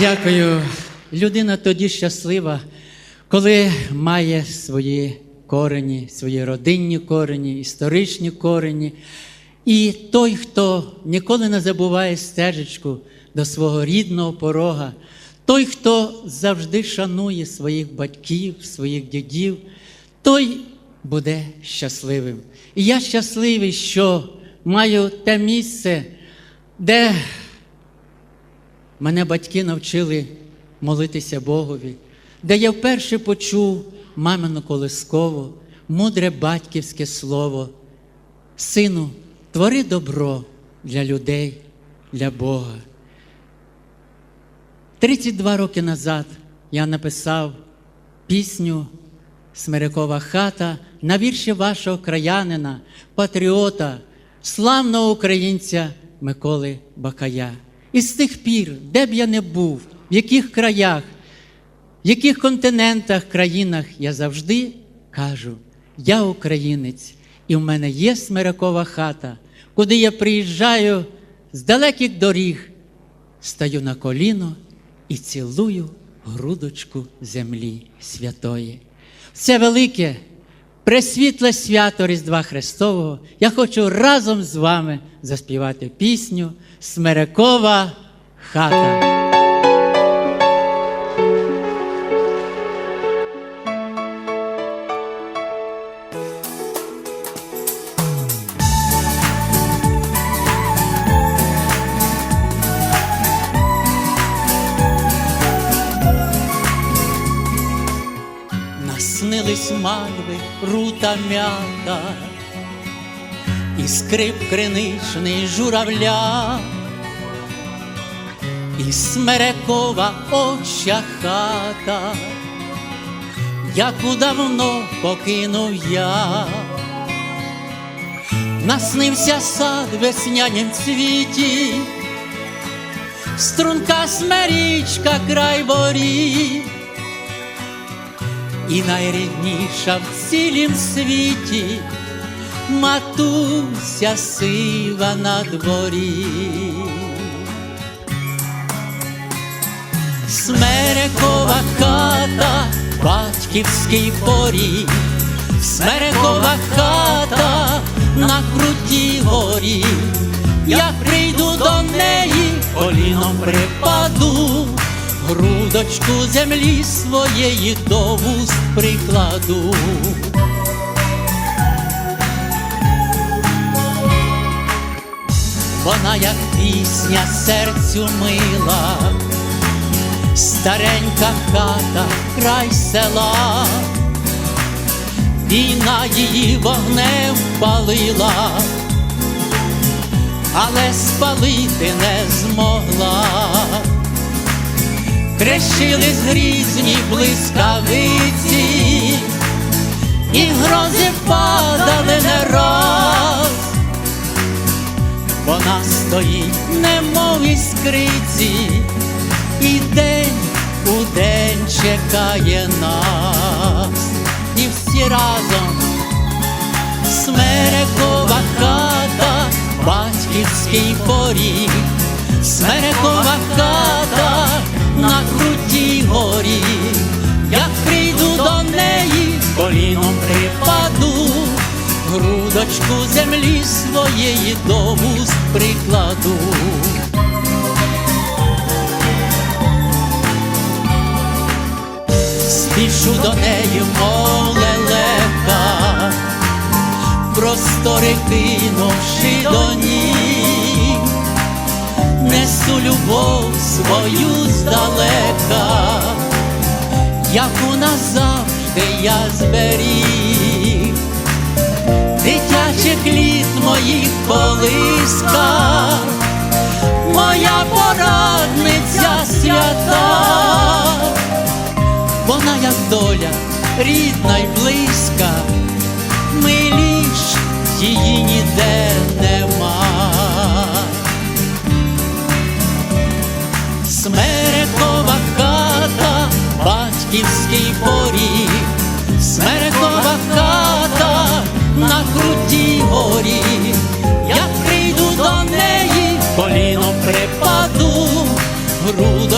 Дякую. Людина тоді щаслива, коли має свої корені, свої родинні корені, історичні корені. І той, хто ніколи не забуває стежечку до свого рідного порога, той, хто завжди шанує своїх батьків, своїх дідів, той буде щасливим. І я щасливий, що маю те місце, де Мене батьки навчили молитися Богові, де я вперше почув мамину колискову, мудре батьківське слово. Сину, твори добро для людей, для Бога. 32 роки назад я написав пісню Смирякова хата на вірші вашого краянина, патріота, славного українця Миколи Бакая. І з тих пір, де б я не був, в яких краях, в яких континентах, країнах, я завжди кажу: я українець, і в мене є смирякова хата, куди я приїжджаю з далеких доріг, стаю на коліно і цілую грудочку землі святої. Це велике, пресвітле свято Різдва Христового. Я хочу разом з вами заспівати пісню Смерекова хата. Наснились мальви, рута м'ята, і скрип криничний журавля, і смерекова оча хата, яку давно покинув я, наснився сад в веснянім цвіті, струнка смерічка край воріт і найрідніша в цілім світі. Матуся сива на дворі. Смерекова хата, батьківський поріг, смерекова хата на крутій горі, як прийду до неї, коліном припаду, грудочку землі своєї до вуст прикладу. Вона, як пісня серцю мила, старенька хата, край села, війна її вогнем палила, але спалити не змогла. Крещились грізні блискавиці, і грози падали не раз. Вона стоїть, немов іскриці, і день у день чекає нас, і всі разом смерекова хата, батьківський поріг, смерекова хата на крутій горі, як прийду до неї, коліном припаду, грудочку землі своєї до вуст прикладу. Спішу до неї, мов лелека, простори кинувши до ніг несу любов свою здалека, яку назавжди я зберіг, дитячих літ моїх колиска, моя порадниця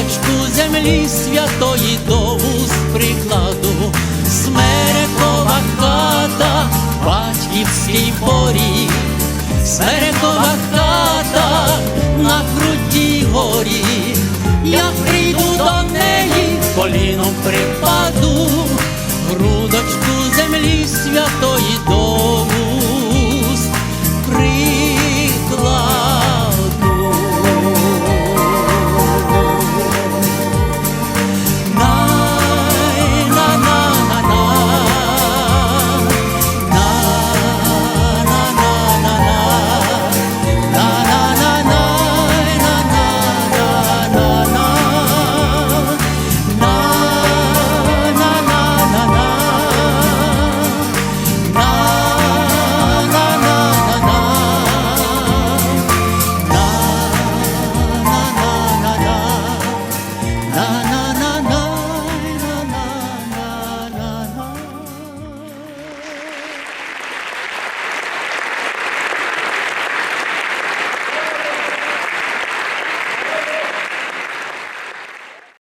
як прийду до неї, коліном припаду, грудочку грудочку землі святої до з прикладу, смерекова хата, батьківський поріг, смерекова хата на круті горі, я прийду до неї, коліном припаду,